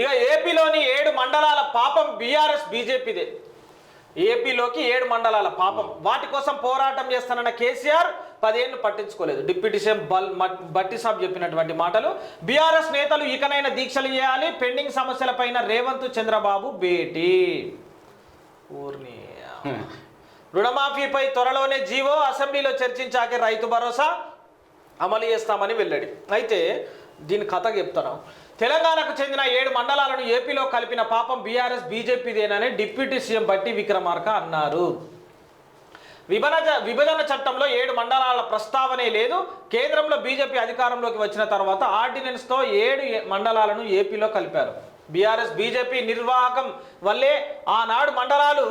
ఇక ఏపీలోని ఏడు మండలాల పాపం బీఆర్ఎస్ బీజేపీదే. ఏపీలోకి ఏడు మండలాల పాపం. వాటి కోసం పోరాటం చేస్తానన్న కేసీఆర్ పదేళ్ళు పట్టించుకోలేదు. డిప్యూటీ సీఎం బల్ భట్టి బట్టి సాబ్ చెప్పినటువంటి మాటలు. బీఆర్ఎస్ నేతలు ఇకనైనా దీక్షలు చేయాలి. పెండింగ్ సమస్యలపైన రేవంత్ చంద్రబాబు భేటీ. ఊర్ని. రుణమాఫీపై త్వరలోనే జీవో అసెంబ్లీలో చర్చించాకే రైతు భరోసా. అమలు చేస్తామని వెల్లడి. అయితే దీని కథ చెప్తాను. తెలంగాణకు చెందిన ఏడు మండలాలను ఏపీలో కలిపిన పాపం బీఆర్ఎస్ బీజేపీదేనని డిప్యూటీ సీఎం బట్టి విక్రమార్క అన్నారు. విభజన విభజన చట్టంలో ఏడు మండలాల ప్రస్తావనే లేదు. కేంద్రంలో బీజేపీ అధికారంలోకి వచ్చిన తర్వాత ఆర్డినెన్స్తో ఏడు మండలాలను ఏపీలో కలిపారు. బీఆర్ఎస్ బీజేపీ నిర్వాహకం వల్లే ఆనాడు మండలాలు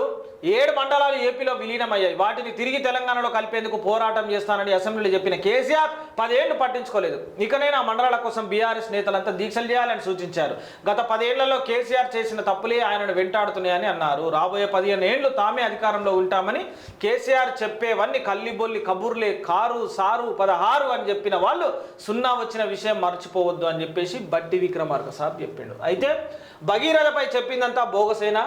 ఏడు మండలాలు ఏపీలో విలీనమయ్యాయి. వాటిని తిరిగి తెలంగాణలో కలిపేందుకు పోరాటం చేస్తానని అసెంబ్లీలో చెప్పిన కేసీఆర్ పదేళ్ళు పట్టించుకోలేదు. ఇకనైనా ఆ మండలాల కోసం బీఆర్ఎస్ నేతలంతా దీక్షలు చేయాలని సూచించారు. గత పదేళ్ళలో కేసీఆర్ చేసిన తప్పులే ఆయనను వెంటాడుతున్నాయని అన్నారు. రాబోయే పదిహేను ఏళ్ళు తామే అధికారంలో ఉంటామని కేసీఆర్ చెప్పేవన్నీ కల్లిబొల్లి కబుర్లే కారు సారు పదహారు అని చెప్పిన వాళ్ళు సున్నా వచ్చిన విషయం మర్చిపోవద్దు అని చెప్పేసి బట్టి విక్రమార్క సాబ్ చెప్పిండు. అయితే భగీరథపై చెప్పిందంతా బోగసేనా?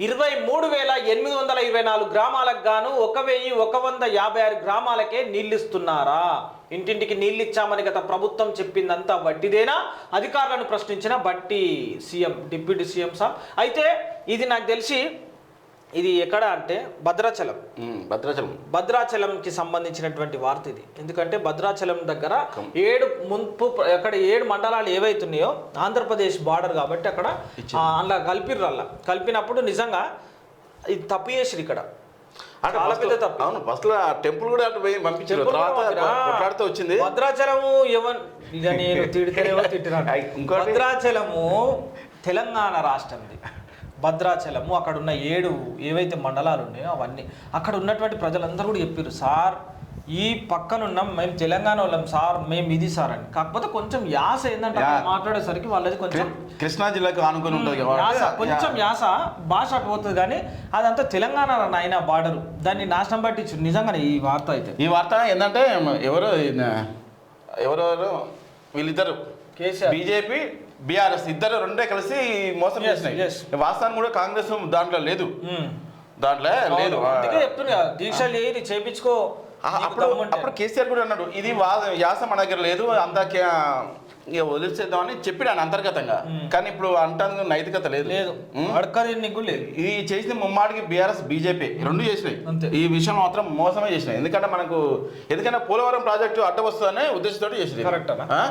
ఇరవై మూడు వేల ఎనిమిది వందల ఇరవై నాలుగు గ్రామాలకు గాను ఒక వెయ్యి ఒక వంద యాభై ఆరు గ్రామాలకే నీళ్ళు ఇస్తున్నారా ఇంటింటికి నీళ్ళు ఇచ్చామని గత ప్రభుత్వం చెప్పిందంతా వడ్డీదేనా అధికారులను ప్రశ్నించిన బట్టి సీఎం డిప్యూటీ సీఎం సార్ అయితే ఇది నాకు తెలిసి ఇది ఎక్కడ అంటే భద్రాచలం. భద్రాచలం. భద్రాచలంకి సంబంధించినటువంటి వార్త ఇది. ఎందుకంటే భద్రాచలం దగ్గర ఏడు ముంపు అక్కడ ఏడు మండలాలు ఏవైతున్నాయో ఆంధ్రప్రదేశ్ బార్డర్ కాబట్టి అక్కడ ఆ, అందులో కలిపిర్రు అలా. కలిపినప్పుడు నిజంగా ఇది తప్పు చేసిరు ఇక్కడ. అవును ఫస్ట్ టెంపుల్ కూడా అటు పోయి పంపించారు. తర్వాత వచ్చింది. భద్రాచలము ఎవరు నేను భద్రాచలము తెలంగాణ రాష్ట్రంది. భద్రాచలము అక్కడ ఉన్న ఏడు ఏవైతే మండలాలు ఉన్నాయో అవన్నీ. అక్కడ ఉన్నటువంటి ప్రజలందరూ కూడా చెప్పారు సార్ ఈ పక్కనున్నాం మేము తెలంగాణ వాళ్ళం సార్ మేము ఇది సార్ అని. కాకపోతే కొంచెం యాస ఏంటంటే. మాట్లాడేసరికి వాళ్ళది కొంచెం కృష్ణా జిల్లాకు ఆనుకొని ఉంటుంది కొంచెం యాస భాష పోతుంది కానీ అదంతా తెలంగాణ నాయన బార్డర్. దాన్ని నాశనం పట్టించు నిజంగానే ఈ వార్త అయితే. ఈ వార్త ఏంటంటే ఎవరు ఎవరెవరు వీళ్ళిద్దరు. కేసీఆర్. బీజేపీ బీఆర్ఎస్ ఇద్దరు రెండే కలిసి మోసం చేసినాయి. yes. వాస్తవానికి కూడా కాంగ్రెస్ దాంట్లో లేదు. ఉమ్. దాంట్లో లేదు. చెప్తున్నా దీక్షలు చేయి చేయించుకో అప్పుడు. అప్పుడు కేసీఆర్ కూడా అన్నాడు ఇది యాస మన దగ్గర లేదు అంతా ఇక వదిలేసేద్దామని చెప్పిడాను అంతర్గతంగా. కానీ ఇప్పుడు అంటాను నైతికత లేదు. లేదు. ఇది చేసిన ముమ్మాడికి బీఆర్ఎస్ బీజేపీ రెండు చేసినాయి. ఈ విషయం మాత్రం మోసమే చేసినాయి. ఎందుకంటే మనకు ఎందుకంటే పోలవరం ప్రాజెక్టు అడ్డ వస్తుందనే ఉద్దేశంతో. ఆ?